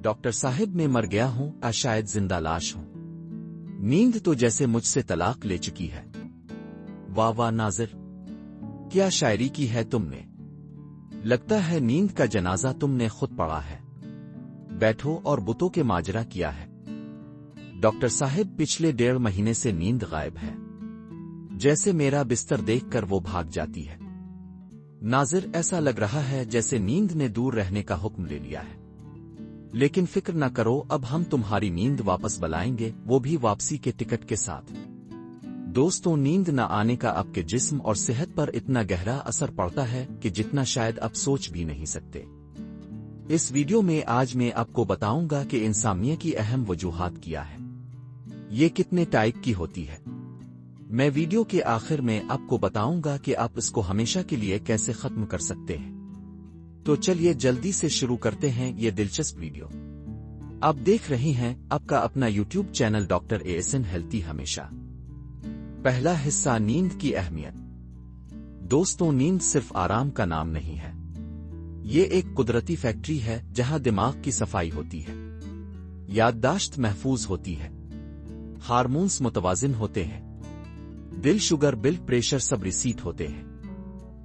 Doctor Sahib मैं मर गया हूँ, आ शायद ज़िंदा लाश हूँ। नींद तो जैसे मुझसे तलाक ले चुकी है। वाह वाह नाजिर, क्या शायरी की है तुमने? लगता है नींद का जनाजा तुमने खुद पढ़ा है। बैठो और बुतों के माजरा किया है। डॉक्टर साहिब, पिछले डेढ़ महीने से नींद गायब है। जैसे मेरा बिस्तर देखकर वो भाग जाती है। नाजिर, ऐसा लग रहा है जैसे नींद ने दूर रहने का हुक्म ले लिया है। लेकिन फ़िक्र न करो, अब हम तुम्हारी नींद वापस बुलाएँगे, वो भी वापसी के टिकट के साथ। दोस्तों, नींद न आने का आपके जिस्म और सेहत पर इतना गहरा असर पड़ता है कि जितना शायद आप सोच भी नहीं सकते। इस वीडियो में आज मैं आपको बताऊँगा कि इंसामिया की अहम वजूहत क्या है। ये कितने टाइप की होती है। मैं वीडियो के आखिर में आपको बताऊँगा कि आप इसको हमेशा के लिए कैसे खत्म कर सकते हैं। तो चलिए जल्दी से शुरू करते हैं ये दिलचस्प वीडियो। आप देख रहे हैं आपका अपना YouTube channel doctor A S N healthy हमेशा। पहला हिस्सा नींद की अहमियत। दोस्तों, नींद सिर्फ़ आराम का नाम नहीं है। ये एक कुदरती फैक्ट्री है जहाँ दिमाग की सफ़ाई होती है। याददाश्त महफूज होती है। हार्मोन्स मुतवाजिन होते हैं। दिल शुगर बिल प्रेशर सब रिसीट होते हैं।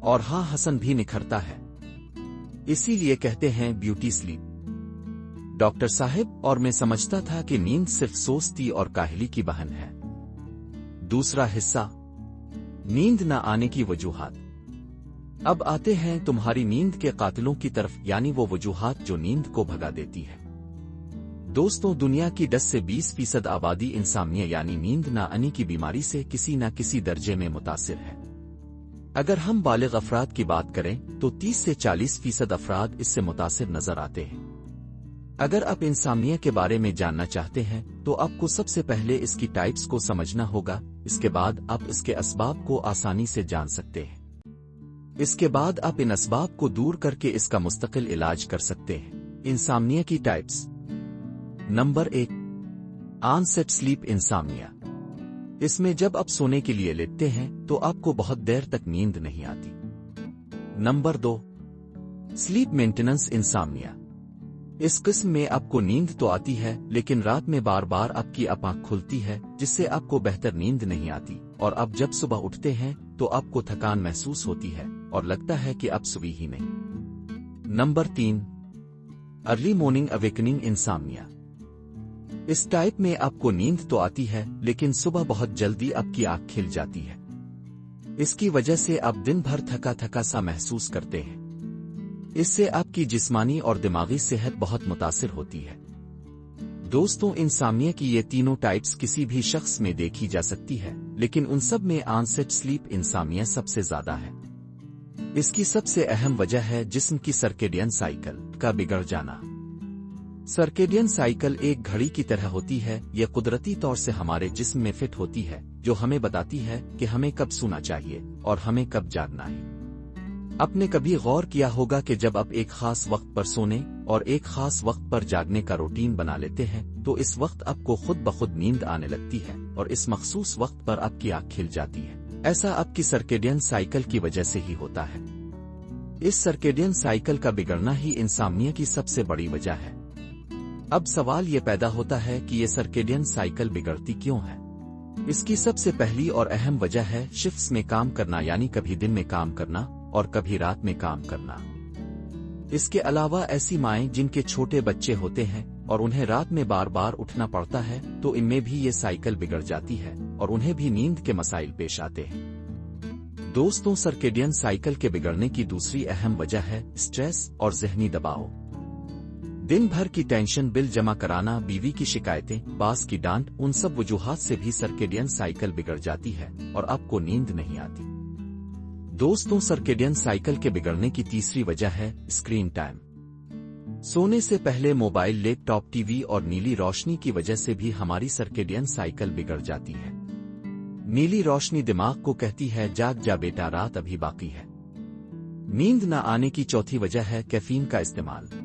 और हाँ हसन भी निखरता है। इसीलिए कहते हैं ब्यूटी स्लीप। डॉक्टर साहिब, और मैं समझता था कि नींद सिर्फ़ सोस्ती और काहली की बहन है। दूसरा हिस्सा, नींद न आने की वजूहत। अब आते हैं तुम्हारी नींद के कातिलों की तरफ़, यानी वो वजूहत जो नींद को भगा देती है। दोस्तों, दुनिया की 10 से 20 फ़ीसद आबादी इंसामिया यानी नींद ना आने की बीमारी से किसी न किसी दर्जे में मुतासिर है। अगर हम बालिग अफराद की बात करें तो 30 से 40 फ़ीसद अफराद इससे मुतासर नज़र आते हैं। अगर आप इंसानिया के बारे में जानना चाहते हैं तो आपको सबसे पहले इसकी टाइप्स को समझना होगा, इसके बाद आप इसके असबाब को आसानी से जान सकते हैं। इसके बाद आप इन असबाब को दूर करके इसका मुस्तकिल इलाज कर सकते हैं। इंसानिया की टाइप्स नंबर एक आनसेट स्लीप इंसामिया इसमें जब आप सोने के लिए लेटते हैं तो आपको बहुत देर तक नींद नहीं आती। नंबर दो स्लीप मेंटेनेंस इंसामिया इस किस्म में आपको नींद तो आती है, लेकिन रात में बार बार आपकी आँख खुलती है, जिससे आपको बेहतर नींद नहीं आती, और आप जब सुबह उठते हैं तो आपको थकान महसूस होती है, और लगता है कि आप सुबह ही नहीं। नंबर तीन अर्ली मॉर्निंग अवेकनिंग इंसामिया इस टाइप में आपको नींद तो आती है, लेकिन सुबह बहुत जल्दी आपकी आँख खिल जाती है। इसकी वजह से आप दिन भर थका थका सा महसूस करते हैं। इससे आपकी जिस्मानी और दिमागी सेहत बहुत मुतासर होती है। दोस्तों इंसामिया की ये तीनों टाइप्स किसी भी शख्स में देखी जा सकती है, लेकिन उन सब में आंसेट स्लीप इंसामिया सबसे ज़्यादा है। इसकी सबसे अहम वजह है जिस्म की सर्केडियन साइकिल का बिगड़ जाना। सर्केडियन साइकिल एक घड़ी की तरह होती है, यह कुदरती तौर से हमारे जिस्म में फिट होती है, जो हमें बताती है कि हमें कब सोना चाहिए और हमें कब जागना है। आपने कभी गौर किया होगा कि जब आप एक खास वक्त पर सोने और एक खास वक्त पर जागने का रूटीन बना लेते हैं तो इस वक्त आपको खुद ब खुद नींद आने लगती है और इस मखसूस वक्त पर आपकी आँख खिल जाती है। ऐसा आपकी सर्केडियन साइकिल की वजह से ही होता है। इस सर्केडियन साइकिल का बिगड़ना ही इंसामिया की सबसे बड़ी वजह है। अब सवाल ये पैदा होता है कि ये सर्केडियन साइकिल बिगड़ती क्यों है? इसकी सबसे पहली और अहम वजह है शिफ्ट्स में काम करना, यानी कभी दिन में काम करना और कभी रात में काम करना। इसके अलावा ऐसी माएँ जिनके छोटे बच्चे होते हैं और उन्हें रात में बार बार उठना पड़ता है तो इनमें भी ये साइकिल बिगड़ जाती है और उन्हें भी नींद के मसाइल पेश आते हैं। दोस्तों, सर्केडियन साइकिल के बिगड़ने की दूसरी अहम वजह है स्ट्रेस और जहनी दबाव। दिन भर की टेंशन, बिल जमा कराना, बीवी की शिकायतें, बास की डांट, उन सब वजूहात से भी सर्केडियन साइकिल बिगड़ जाती है और आपको नींद नहीं आती। दोस्तों, सर्केडियन साइकिल के बिगड़ने की तीसरी वजह है स्क्रीन टाइम। सोने से पहले मोबाइल, लैपटॉप, टीवी और नीली रोशनी की वजह से भी हमारी सर्केडियन साइकिल बिगड़ जाती है। नीली रोशनी दिमाग को कहती है, जाग जा बेटा, रात अभी बाकी है। नींद न आने की चौथी वजह है कैफीन का इस्तेमाल।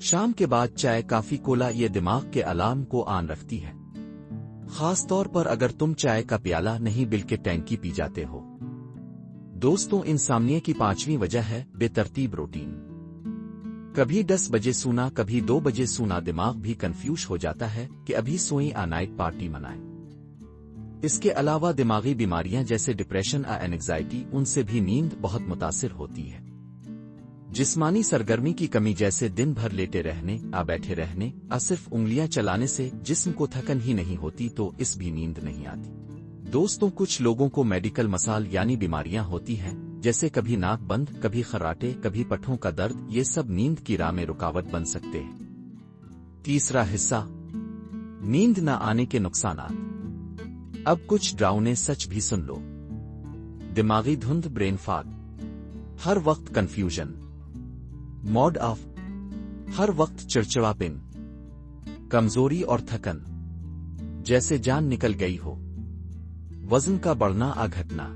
शाम के बाद चाय, काफ़ी कोला ये दिमाग के अलार्म को आन रखती है। खास तौर पर अगर तुम चाय का प्याला नहीं बिल के टैंकी पी जाते हो। दोस्तों इंसामिया की पांचवी वजह है बेतरतीब रोटीन। कभी दस बजे सोना, कभी दो बजे सोना, दिमाग भी कंफ्यूज हो जाता है कि अभी सोई आ नाइट पार्टी मनाए। इसके अलावा दिमागी बीमारियाँ जैसे डिप्रेशन आ एनजाइटी उनसे भी नींद बहुत मुतासर होती है। जिस्मानी सरगर्मी की कमी जैसे दिन भर लेटे रहने, आ बैठे रहने, आ सिर्फ़ उंगलियाँ चलाने से जिस्म को थकन ही नहीं होती तो इस भी नींद नहीं आती। दोस्तों, कुछ लोगों को मेडिकल मसाल यानी बीमारियाँ होती हैं, जैसे कभी नाक बंद, कभी खराटे कभी पठों का दर्द, ये सब नींद की राह में रुकावट बन सकते हैं। तीसरा हिस्सा, नींद न आने के नुकसान अब कुछ ड्राउने सच भी सुन लो। दिमागी धुंध, ब्रेन फाग। हर वक्त कंफ्यूजन। मॉड ऑफ़ हर वक्त चिड़चिड़ापिन, कमज़ोरी और थकन, जैसे जान निकल गई हो। वज़न का बढ़ना आ घटना।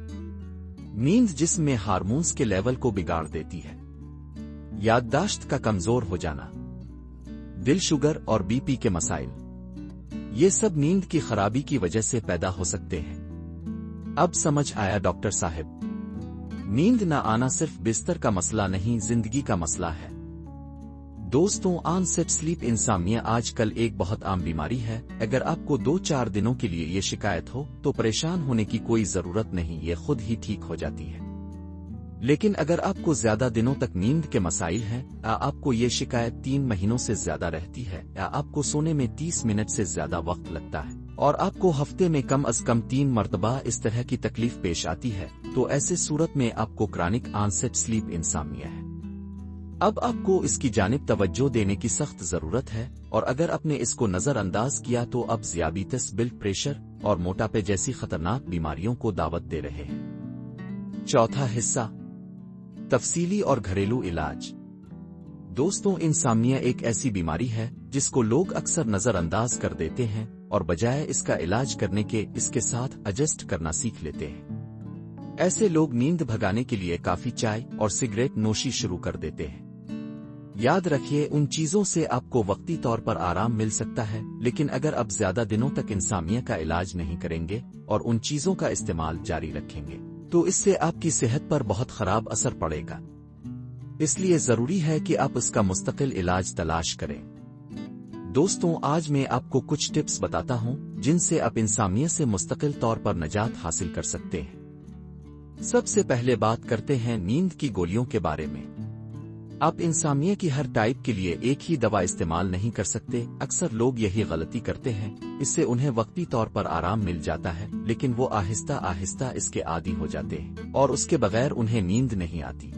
नींद जिसम हार्मोन्स के लेवल को बिगाड़ देती है। याददाश्त का कमज़ोर हो जाना। दिल शुगर और बीपी के मसाइल। ये सब नींद की खराबी की वजह से पैदा हो सकते हैं। अब समझ आया डॉक्टर साहब। नींद न आना सिर्फ़ बिस्तर का मसला नहीं, ज़िंदगी का मसला है। दोस्तों आन सेट स्लीप इंसामिया आजकल एक बहुत आम बीमारी है। अगर आपको दो चार दिनों के लिए ये शिकायत हो तो परेशान होने की कोई ज़रूरत नहीं, ये खुद ही ठीक हो जाती है। लेकिन अगर आपको ज़्यादा दिनों तक नींद के मसाइल हैं, या आपको ये शिकायत तीन महीनों से ज़्यादा रहती है, या आपको सोने में तीस मिनट से ज़्यादा वक्त लगता है और आपको हफ़्ते में कम अज कम तीन मरतबा इस तरह की तकलीफ़ पेश आती है तो ऐसे सूरत में आपको क्रॉनिक आनसेट स्लीप इंसामिया है। अब आपको इसकी जानब तवज्जो देने की सख्त ज़रूरत है, और अगर आपने इसको नजरअंदाज किया तो अब जियाबीतस, ब्लड प्रेशर और मोटापे जैसी खतरनाक बीमारियों को दावत दे रहे हैं। चौथा हिस्सा, तफसीली और घरेलू इलाज। दोस्तों, इंसामिया एक ऐसी बीमारी है, जिसको लोग अक्सर नजरअंदाज कर देते हैं और बजाय इसका इलाज करने के इसके साथ एडजस्ट करना सीख लेते हैं। ऐसे लोग नींद भगाने के लिए काफ़ी चाय और सिगरेट नोशी शुरू कर देते हैं। याद रखिए, उन चीज़ों से आपको वक्ती तौर पर आराम मिल सकता है, लेकिन अगर आप ज़्यादा दिनों तक इंसामिया का इलाज नहीं करेंगे और उन चीज़ों का इस्तेमाल जारी रखेंगे तो इससे आपकी सेहत पर बहुत खराब असर पड़ेगा। इसलिए ज़रूरी है कि आप इसका मुस्तकिल इलाज तलाश करें। दोस्तों, आज मैं आपको कुछ टिप्स बताता हूँ, जिनसे आप इंसामिया से मुस्तकिल तौर पर नजात हासिल कर सकते हैं। सबसे पहले बात करते हैं नींद की गोलियों के बारे में। आप इंसानिया की हर टाइप के लिए एक ही दवा इस्तेमाल नहीं कर सकते। अक्सर लोग यही गलती करते हैं। इससे उन्हें वक्ती तौर पर आराम मिल जाता है, लेकिन वो आहिस्ता आहिस्ता इसके आदि हो जाते हैं, और उसके बगैर उन्हें नींद नहीं आती।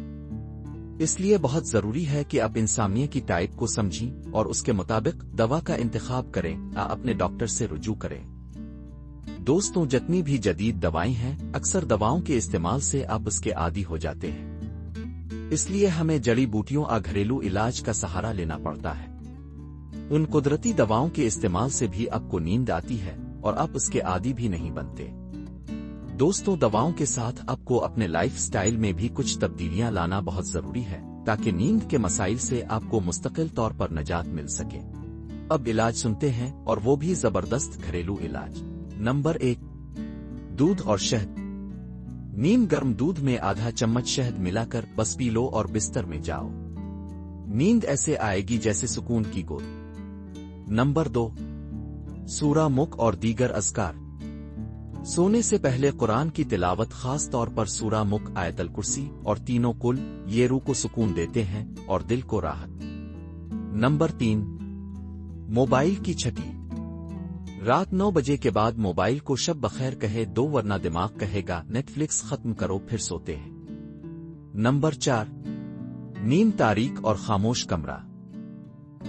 इसलिए बहुत ज़रूरी है कि आप इंसानिया की टाइप को समझें और उसके मुताबिक दवा का इंतखाब करें या अपने डॉक्टर से रुजू करें। दोस्तों, जितनी भी जदीद दवाएँ हैं, अक्सर दवाओं के इस्तेमाल से आप उसके आदि हो जाते हैं। इसलिए हमें जड़ी बूटियों आ घरेलू इलाज का सहारा लेना पड़ता है। उन कुदरती दवाओं के इस्तेमाल से भी आपको नींद आती है और आप उसके आदि भी नहीं बनते। दोस्तों, दवाओं के साथ आपको अपने लाइफ स्टाइल में भी कुछ तब्दीलियाँ लाना बहुत ज़रूरी है, ताकि नींद के मसाइल से आपको मुस्तकिल तौर पर नजात मिल सके। अब इलाज सुनते हैं, और वो भी ज़बरदस्त घरेलू इलाज। नंबर एक, दूध और शहद। नीम गर्म दूध में आधा चम्मच शहद मिलाकर बस पी लो और बिस्तर में जाओ। नींद ऐसे आएगी जैसे सुकून की गोद। नंबर दो सूरा मुख और दीगर असकार सोने से पहले कुरान की तिलावत खास तौर पर सूरा मुख आयतल कुर्सी और तीनों कुल, ये रू को सुकून देते हैं और दिल को राहत। नंबर तीन, मोबाइल की छठी रात नौ बजे के बाद मोबाइल को शब बखैर कहे दो, वरना दिमाग कहेगा, नेटफ्लिक्स खत्म करो, फिर सोते हैं। नंबर चार, नींद तारीख और खामोश कमरा।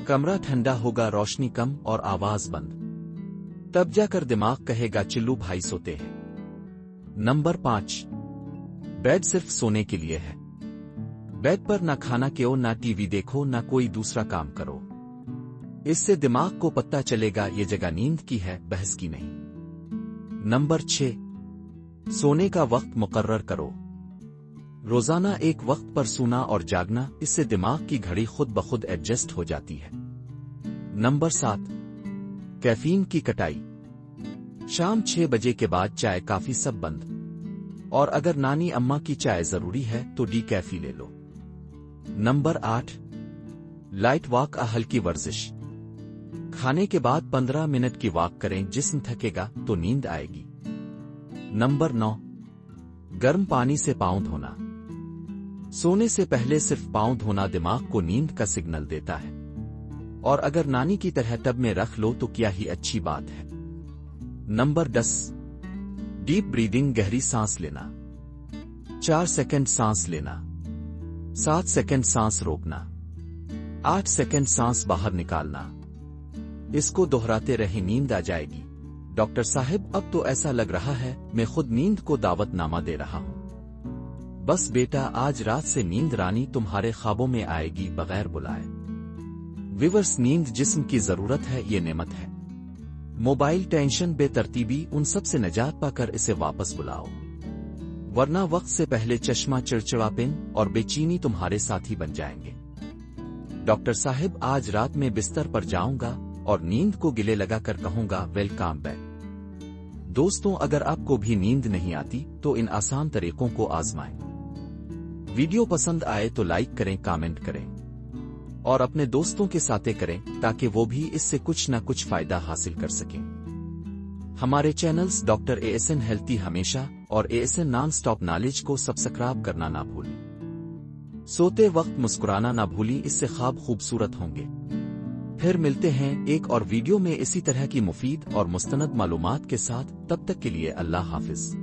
कमरा ठंडा होगा, रोशनी कम और आवाज़ बंद। तब जाकर दिमाग कहेगा, चिल्लू भाई सोते हैं। नंबर पाँच, बेड सिर्फ़ सोने के लिए है। बेड पर ना खाना क्यों, ना टीवी देखो, ना कोई दूसरा काम करो। इससे दिमाग को पता चलेगा, ये जगह नींद की है, बहस की नहीं। नंबर छ सोने का वक्त मुकर्र करो। रोज़ाना एक वक्त पर सोना और जागना, इससे दिमाग की घड़ी खुद ब खुद एडजस्ट हो जाती है। नंबर सात कैफीन की कटाई। शाम छह बजे के बाद चाय काफ़ी सब बंद। और अगर नानी अम्मा की चाय ज़रूरी है तो डी कैफी ले लो। नंबर आठ, लाइट वॉक आ हल्की वर्जिश। खाने के बाद पंद्रह मिनट की वॉक करें, जिसम थकेगा तो नींद आएगी। नंबर नौ, गर्म पानी से पाँव धोना। सोने से पहले सिर्फ़ पाँव धोना दिमाग को नींद का सिग्नल देता है। और अगर नानी की तरह टब में रख लो तो क्या ही अच्छी बात है। नंबर दस, डीप ब्रीदिंग, गहरी सांस लेना। चार सेकंड सांस लेना। सात सेकंड सांस रोकना। आठ सेकंड सांस बाहर निकालना। इसको दोहराते रहे, नींद आ जाएगी। डॉक्टर साहब, अब तो ऐसा लग रहा है, मैं खुद नींद को दावतनामा दे रहा हूँ। बस बेटा, आज रात से नींद रानी तुम्हारे ख्वाबों में आएगी, बगैर बुलाए। विवर्स नींद जिस्म की ज़रूरत है, ये नेमत है। मोबाइल टेंशन, बेतरतीबी, उन सबसे निजात पाकर इसे वापस बुलाओ। वरना वक्त से पहले चश्मा चिड़चिड़ा चिड़चिड़ापिन और बेचीनी तुम्हारे साथी बन जाएँगे। डॉक्टर साहिब, आज रात में बिस्तर पर जाऊँगा और नींद को गिले लगाकर कहूँगा, वेलकम बैक। दोस्तों, अगर आपको भी नींद नहीं आती तो इन आसान तरीकों को आजमाएँ। वीडियो पसंद आए तो लाइक करें, कमेंट करें। और अपने दोस्तों के साथे करें, ताकि वो भी इससे कुछ न कुछ फ़ायदा हासिल कर सकें। हमारे channels doctor A S N healthy हमेशा और A S N non stop knowledge को सब्सक्राइब करना ना भूलें। सोते वक्त मुस्कुराना ना भूली, इससे ख्वाब खूबसूरत होंगे। फिर मिलते हैं एक और वीडियो में, इसी तरह की मुफीद और मुस्तनद मालूमात के साथ, तब तक के लिए अल्लाह हाफिज।